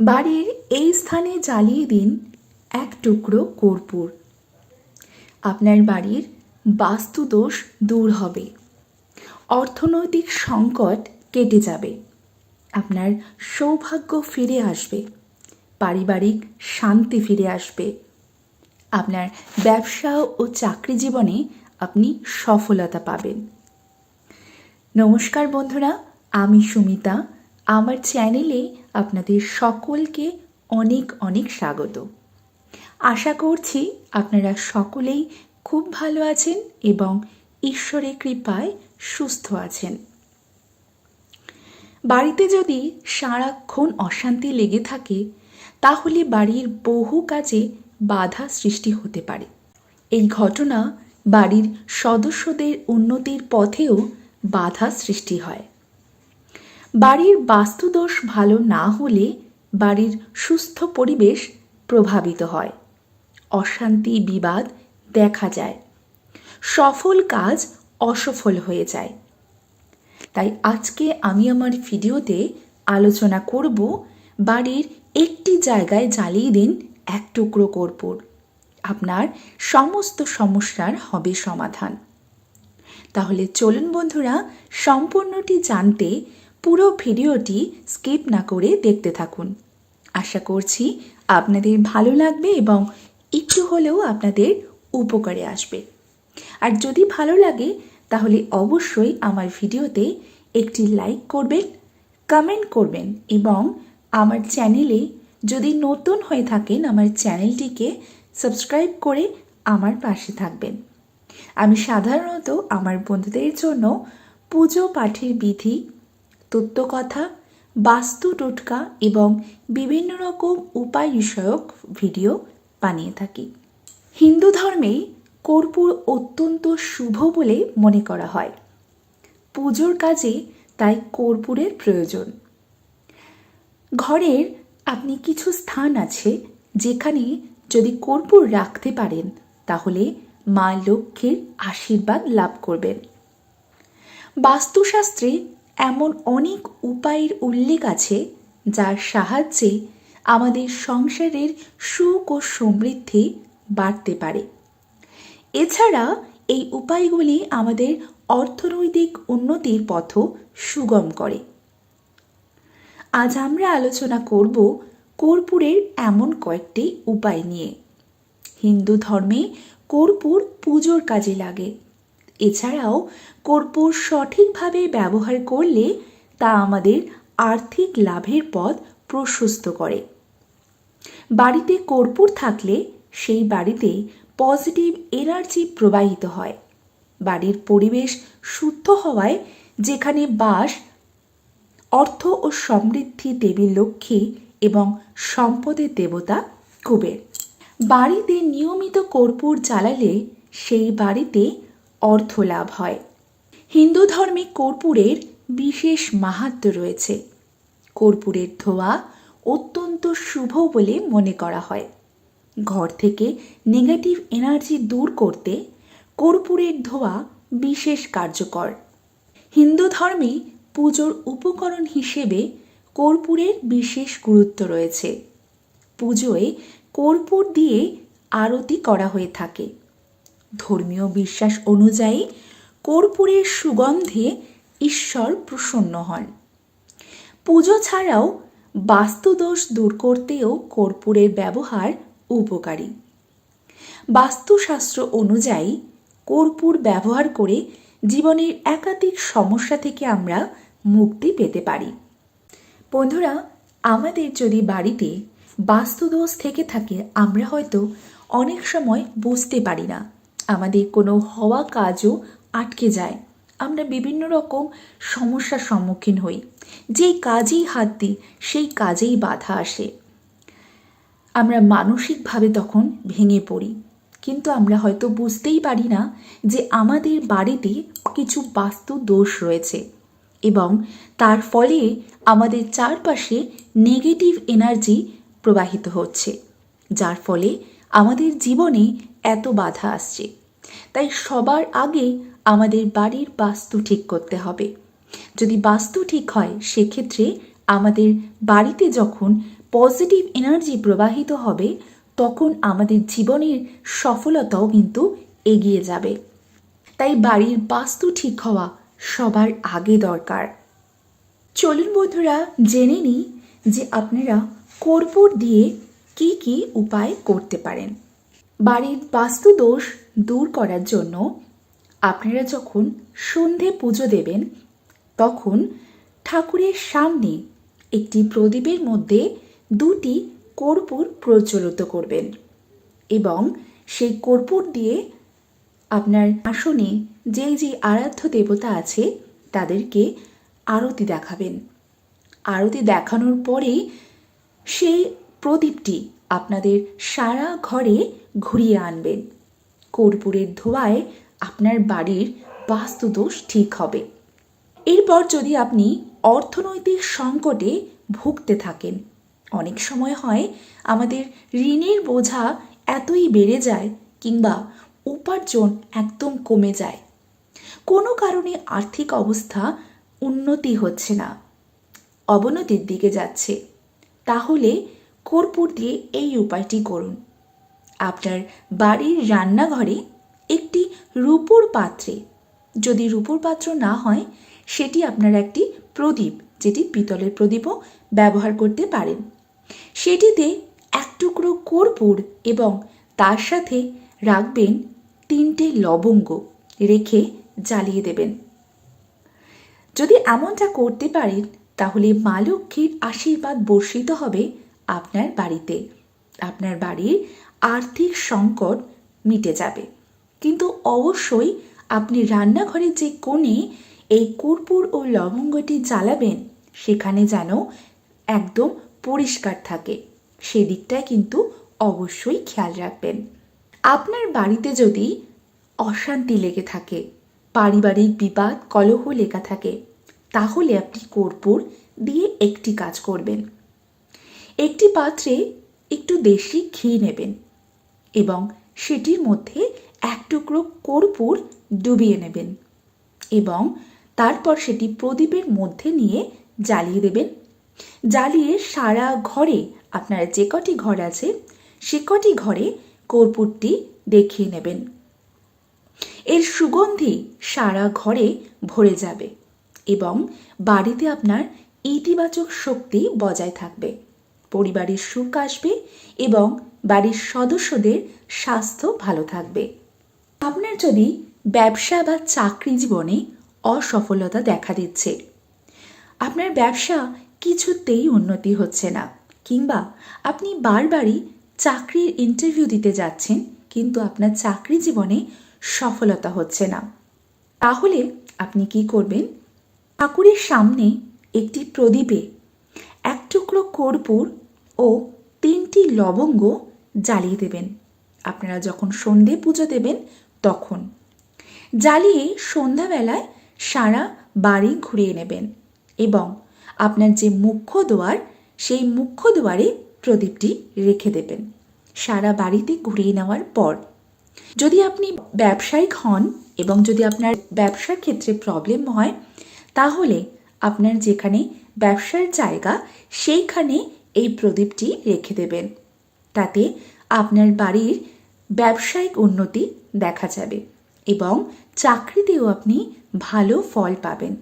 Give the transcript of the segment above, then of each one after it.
বাড়ির এই স্থানে জ্বালিয়ে দিন এক টুকরো কর্পূর। আপনার বাড়ির বাস্তুদোষ দূর হবে। অর্থনৈতিক সংকট কেটে যাবে। আপনার সৌভাগ্য ফিরে আসবে। পারিবারিক শান্তি ফিরে আসবে। আপনার ব্যবসা ও চাকরি জীবনে আপনি সফলতা পাবেন। নমস্কার বন্ধুরা, আমি সুমিতা। আমার চ্যানেলে আপনাদের সকলকে অনেক অনেক স্বাগত। আশা করছি আপনারা সকলেই খুব ভালো আছেন এবং ঈশ্বরের কৃপায় সুস্থ আছেন। বাড়িতে যদি সারাক্ষণ অশান্তি লেগে থাকে, তাহলে বাড়ির বহু কাজে বাধা সৃষ্টি হতে পারে। এই ঘটনা বাড়ির সদস্যদের উন্নতির পথেও বাধা সৃষ্টি হয়। বাড়ির বাস্তুদোষ ভালো না হলে বাড়ির সুস্থ পরিবেশ প্রভাবিত হয়। অশান্তি, বিবাদ দেখা যায়। সফল কাজ অসফল হয়ে যায়। তাই আজকে আমি আমার ভিডিওতে আলোচনা করব বাড়ির একটি জায়গায় জ্বালিয়ে দিন এক টুকরো কর্পূর। আপনার সমস্ত সমস্যার হবে সমাধান। তাহলে চলুন বন্ধুরা, সম্পূর্ণটি জানতে পুরো ভিডিওটি স্কিপ না করে দেখতে থাকুন। আশা করছি আপনাদের ভালো লাগবে এবং একটু হলেও আপনাদের উপকারে আসবে। আর যদি ভালো লাগে, তাহলে অবশ্যই আমার ভিডিওতে একটি লাইক করবেন, কমেন্ট করবেন এবং আমার চ্যানেলে যদি নতুন হয়ে থাকেন, আমার চ্যানেলটিকে সাবস্ক্রাইব করে আমার পাশে থাকবেন। আমি সাধারণত আমার বন্ধুদের জন্য পুজো পাঠের বিধি তত্ত্বকথা বাস্তু টোটকা এবং বিভিন্ন রকম উপায় বিষয়ক ভিডিও বানিয়ে থাকি। হিন্দু ধর্মে কর্পূর অত্যন্ত শুভ বলে মনে করা হয়। পুজোর কাজে তাই কর্পূরের প্রয়োজন। ঘরের আপনি কিছু স্থান আছে যেখানে যদি কর্পূর রাখতে পারেন, তাহলে মা লক্ষ্মীর আশীর্বাদ লাভ করবেন। বাস্তুশাস্ত্রে এমন অনেক উপায়ের উল্লেখ আছে যার সাহায্যে আমাদের সংসারের সুখ ও সমৃদ্ধি বাড়তে পারে। এছাড়া এই উপায়গুলি আমাদের অর্থনৈতিক উন্নতির পথ সুগম করে। আজ আমরা আলোচনা করব কর্পূরের এমন কয়েকটি উপায় নিয়ে। হিন্দু ধর্মে কর্পূর পুজোর কাজে লাগে। এছাড়াও কর্পূর সঠিকভাবে ব্যবহার করলে তা আমাদের আর্থিক লাভের পথ প্রশস্ত করে। বাড়িতে কর্পূর থাকলে সেই বাড়িতে পজিটিভ এনার্জি প্রবাহিত হয়। বাড়ির পরিবেশ শুদ্ধ হওয়ায় যেখানে বাস, অর্থ ও সমৃদ্ধি দেবী লক্ষ্মী এবং সম্পদের দেবতা কুবের বাড়িতে নিয়মিত কর্পূর জ্বালালে সেই বাড়িতে অর্থ লাভ হয়। হিন্দু ধর্মে কর্পূরের বিশেষ মাহাত্ম রয়েছে। কর্পূরের ধোয়া অত্যন্ত শুভ বলে মনে করা হয়। ঘর থেকে নেগেটিভ এনার্জি দূর করতে কর্পূরের ধোয়া বিশেষ কার্যকর। হিন্দু ধর্মে পুজোর উপকরণ হিসেবে কর্পূরের বিশেষ গুরুত্ব রয়েছে। পুজোয় কর্পূর দিয়ে আরতি করা হয়ে থাকে। ধর্মীয় বিশ্বাস অনুযায়ী কর্পূরের সুগন্ধে ঈশ্বর প্রসন্ন হন। পুজো ছাড়াও বাস্তুদোষ দূর করতেও কর্পূরের ব্যবহার উপকারী। বাস্তুশাস্ত্র অনুযায়ী কর্পূর ব্যবহার করে জীবনের একাধিক সমস্যা থেকে আমরা মুক্তি পেতে পারি। বন্ধুরা, আমাদের যদি বাড়িতে বাস্তুদোষ থেকে থাকে, আমরা হয়তো অনেক সময় বুঝতে পারি না। আমাদের কোনো হওয়া কাজও আটকে যায়। আমরা বিভিন্ন রকম সমস্যার সম্মুখীন হই। যেই কাজেই হাত দিই, সেই কাজেই বাধা আসে। আমরা মানসিকভাবে তখন ভেঙে পড়ি। কিন্তু আমরা হয়তো বুঝতেই পারি না যে আমাদের বাড়িতে কিছু বাস্তু দোষ রয়েছে এবং তার ফলে আমাদের চারপাশে নেগেটিভ এনার্জি প্রবাহিত হচ্ছে, যার ফলে আমাদের জীবনে এত বাধা আসছে। তাই সবার আগে আমাদের বাড়ির বাস্তু ঠিক করতে হবে। যদি বাস্তু ঠিক হয়, সেক্ষেত্রে আমাদের বাড়িতে যখন পজিটিভ এনার্জি প্রবাহিত হবে, তখন আমাদের জীবনের সফলতাও কিন্তু এগিয়ে যাবে। তাই বাড়ির বাস্তু ঠিক হওয়া সবার আগে দরকার। চলুন বন্ধুরা, জেনে নিই যে আপনারা কর্পূর দিয়ে কি কি উপায় করতে পারেন। বাড়ির বাস্তু দোষ দূর করার জন্য আপনারা যখন সন্ধে পুজো দেবেন, তখন ঠাকুরের সামনে একটি প্রদীপের মধ্যে দুটি কর্পূর প্রজ্বলিত করবেন এবং সেই কর্পূর দিয়ে আপনার আসনে যেই যে আরাধ্য দেবতা আছে, তাদেরকে আরতি দেখাবেন। আরতি দেখানোর পরেই সেই প্রদীপটি আপনাদের সারা ঘরে ঘুরিয়ে আনবেন। কর্পূরের ধোঁয়ায় আপনার বাড়ির বাস্তুদোষ ঠিক হবে। এরপর যদি আপনি অর্থনৈতিক সংকটে ভুগতে থাকেন, অনেক সময় হয় আমাদের ঋণের বোঝা এতই বেড়ে যায় কিংবা উপার্জন একদম কমে যায়। কোনো কারণে আর্থিক অবস্থা উন্নতি হচ্ছে না। অবনতির দিকে যাচ্ছে। তাহলে কর্পূর দিয়ে এই উপায়টি করুন। আপনার বাড়ির রান্নাঘরে একটি রূপোর পাত্রে, যদি রূপোর পাত্র না হয়, সেটি আপনার একটি প্রদীপ, যেটি পিতলের প্রদীপও ব্যবহার করতে পারেন। সেটিতে এক টুকরো কর্পূর এবং তার সাথে রাখবেন তিনটে লবঙ্গ রেখে জ্বালিয়ে দেবেন। যদি এমনটা করতে পারেন, তাহলে মা লক্ষ্মীর আশীর্বাদ বর্ষিত হবে আপনার বাড়িতে। আপনার বাড়ির আর্থিক সংকট মিটে যাবে। কিন্তু অবশ্যই আপনি রান্নাঘরের যে কোণে এই কর্পূর ও লবঙ্গটি জ্বালাবেন, সেখানে যেন একদম পরিষ্কার থাকে। সেদিকটায় কিন্তু অবশ্যই খেয়াল রাখবেন। আপনার বাড়িতে যদি অশান্তি লেগে থাকে, পারিবারিক বিবাদ, কলহ লেখা থাকে, তাহলে আপনি কর্পূর দিয়ে একটি কাজ করবেন। একটি পাত্রে একটু দেশি ঘি নেবেন এবং সেটির মধ্যে এক টুকরো কর্পূর ডুবিয়ে নেবেন এবং তারপর সেটি প্রদীপের মধ্যে নিয়ে জ্বালিয়ে দেবেন। জ্বালিয়ে সারা ঘরে, আপনার যে কটি ঘর আছে, সে কটি ঘরে কর্পূরটি দেখিয়ে নেবেন। এর সুগন্ধি সারা ঘরে ভরে যাবে এবং বাড়িতে আপনার ইতিবাচক শক্তি বজায় থাকবে। পরিবারের সুখ আসবে এবং বাড়ির সদস্যদের স্বাস্থ্য ভালো থাকবে। আপনার যদি ব্যবসা বা চাকরি জীবনে অসফলতা দেখা দিচ্ছে, আপনার ব্যবসা কিছুতেই উন্নতি হচ্ছে না কিংবা আপনি বারবারই চাকরির ইন্টারভিউ দিতে যাচ্ছেন কিন্তু আপনার চাকরি জীবনে সফলতা হচ্ছে না। তাহলে আপনি কি করবেন? ঠাকুরের সামনে একটি প্রদীপে এক টুকরো কর্পূর ও তিনটি লবঙ্গ জ্বালিয়ে দেবেন। আপনারা যখন সন্ধে পুজো দেবেন তখন জ্বালিয়ে সন্ধ্যাবেলায় সারা বাড়ি ঘুরিয়ে নেবেন এবং আপনার যে মুখ্য দোয়ার, সেই মুখ্য দুয়ারে প্রদীপটি রেখে দেবেন সারা বাড়িতে ঘুরিয়ে নেওয়ার পর। যদি আপনি ব্যবসায়িক হন এবং যদি আপনার ব্যবসার ক্ষেত্রে প্রবলেম হয়, তাহলে আপনার যেখানে ব্যবসার জায়গা, সেইখানে এই প্রদীপটি রেখে দেবেন। তাতে আপনার বাড়ির ব্যবসায়িক উন্নতি দেখা যাবে এবং চাকরিতেও আপনি ভালো ফল পাবেন।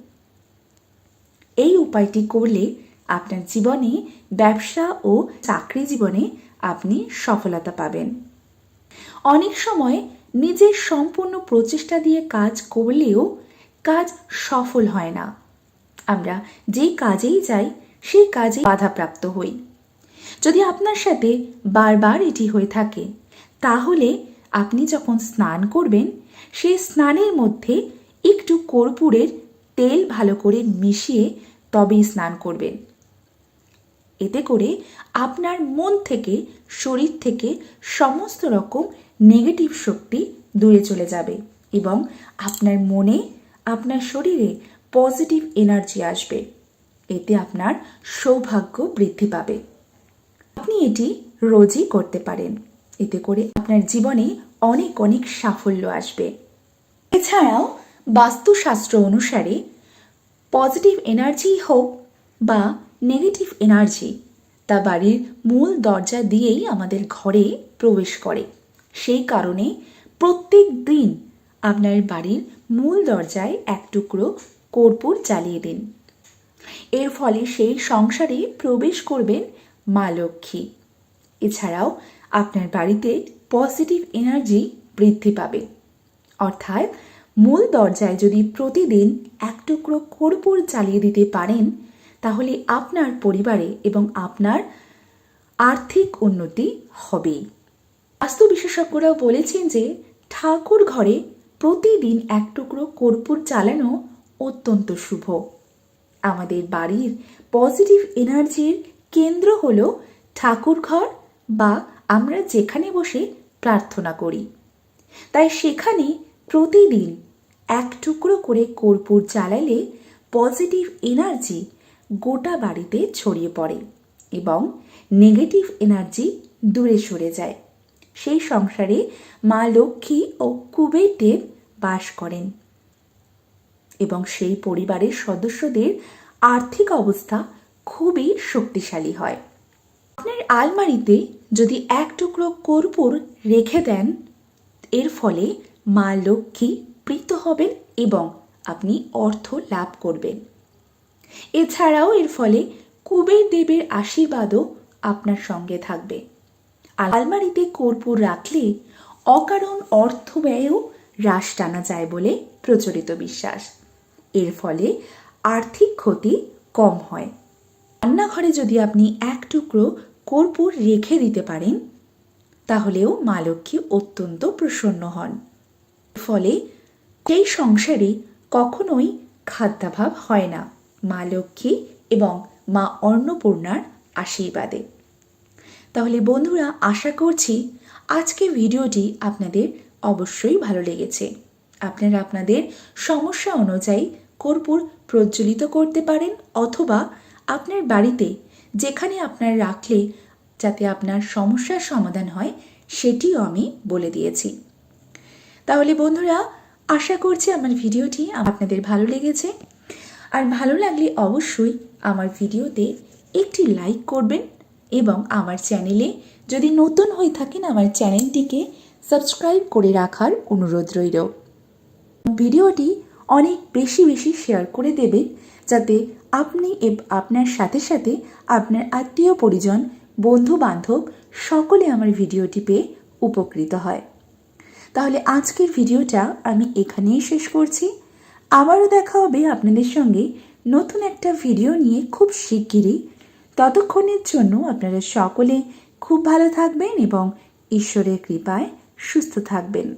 এই উপায়টি করলে আপনার জীবনে ব্যবসা ও চাকরি জীবনে আপনি সফলতা পাবেন। অনেক সময় নিজের সম্পূর্ণ প্রচেষ্টা দিয়ে কাজ করলেও কাজ সফল হয় না। আমরা যেই কাজেই যাই সেই কাজে বাধাপ্রাপ্ত হই। যদি আপনার সাথে বারবার এটি হয়ে থাকে, তাহলে আপনি যখন স্নান করবেন সেই স্নানের মধ্যে একটু কর্পূরের তেল ভালো করে মিশিয়ে তবেই স্নান করবেন। এতে করে আপনার মন থেকে, শরীর থেকে সমস্ত রকম নেগেটিভ শক্তি দূরে চলে যাবে এবং আপনার মনে, আপনার শরীরে পজিটিভ এনার্জি আসবে। এতে আপনার সৌভাগ্য বৃদ্ধি পাবে। আপনি এটি রোজই করতে পারেন। এতে করে আপনার জীবনে অনেক অনেক সাফল্য আসবে। এছাড়াও বাস্তুশাস্ত্র অনুসারে পজিটিভ এনার্জি হোক বা নেগেটিভ এনার্জি, তা বাড়ির মূল দরজা দিয়েই আমাদের ঘরে প্রবেশ করে। সেই কারণে প্রত্যেক দিন আপনার বাড়ির মূল দরজায় এক টুকরো কর্পূর জ্বালিয়ে দিন। এর ফলে সেই সংসারে প্রবেশ করবেন মা লক্ষ্মী। এছাড়াও আপনার বাড়িতে পজিটিভ এনার্জি বৃদ্ধি পাবে। অর্থাৎ মূল দরজায় যদি প্রতিদিন এক টুকরো কর্পূর চালিয়ে দিতে পারেন, তাহলে আপনার পরিবারে এবং আপনার আর্থিক উন্নতি হবেই। বাস্তু বিশেষজ্ঞরাও বলেছেন যে ঠাকুর ঘরে প্রতিদিন এক টুকরো কর্পূর চালানো অত্যন্ত শুভ। আমাদের বাড়ির পজিটিভ এনার্জির কেন্দ্র হল ঠাকুর ঘর বা আমরা যেখানে বসে প্রার্থনা করি। তাই সেখানে প্রতিদিন এক টুকরো করে কর্পূর জ্বালালে পজিটিভ এনার্জি গোটা বাড়িতে ছড়িয়ে পড়ে এবং নেগেটিভ এনার্জি দূরে সরে যায়। সেই সংসারে মা লক্ষ্মী ও কুবের দেব বাস করেন। এবং সেই পরিবারের সদস্যদের আর্থিক অবস্থা খুবই শক্তিশালী হয়। আপনার আলমারিতে যদি এক টুকরো কর্পূর রেখে দেন, এর ফলে মা লক্ষ্মী প্রীত হবেন এবং আপনি অর্থ লাভ করবেন। এছাড়াও এর ফলে কুবের দেবের আশীর্বাদও আপনার সঙ্গে থাকবে। আলমারিতে কর্পূর রাখলে অকারণ অর্থ ব্যয়ও হ্রাস টানা যায় বলে প্রচলিত বিশ্বাস। এর ফলে আর্থিক ক্ষতি কম হয়। রান্নাঘরে যদি আপনি এক টুকরো কর্পূর রেখে দিতে পারেন, তাহলেও মা লক্ষ্মী অত্যন্ত প্রসন্ন হন। ফলে সেই সংসারে কখনোই খাদ্যাভাব হয় না। মা লক্ষ্মী এবং মা অন্নপূর্ণার আশীর্বাদে। তাহলে বন্ধুরা, আশা করছি আজকে ভিডিওটি আপনাদের অবশ্যই ভালো লেগেছে। আপনারা আপনাদের সমস্যা অনুযায়ী কর্পূর প্রজ্বলিত করতে পারেন অথবা আপনার বাড়িতে যেখানে আপনার রাখলে যাতে আপনার সমস্যার সমাধান হয়, সেটিও আমি বলে দিয়েছি। তাহলে বন্ধুরা, আশা করছি আমার ভিডিওটি আপনাদের ভালো লেগেছে। আর ভালো লাগলে অবশ্যই আমার ভিডিওতে একটি লাইক করবেন এবং আমার চ্যানেলে যদি নতুন হয়ে থাকেন, আমার চ্যানেলটিকে সাবস্ক্রাইব করে রাখার অনুরোধ রইল। ভিডিওটি অনেক বেশি বেশি শেয়ার করে দেবেন যাতে আপনি আপনার সাথে সাথে আপনার আত্মীয় পরিজন বন্ধু বান্ধব সকলে আমার ভিডিওটি পেয়ে উপকৃত হয়। তাহলে আজকের ভিডিওটা আমি এখানেই শেষ করছি। আবারও দেখা হবে আপনাদের সঙ্গে নতুন একটা ভিডিও নিয়ে খুব শিগগিরই। ততক্ষণের জন্য আপনারা সকলে খুব ভালো থাকবেন এবং ঈশ্বরের কৃপায় সুস্থ থাকবেন।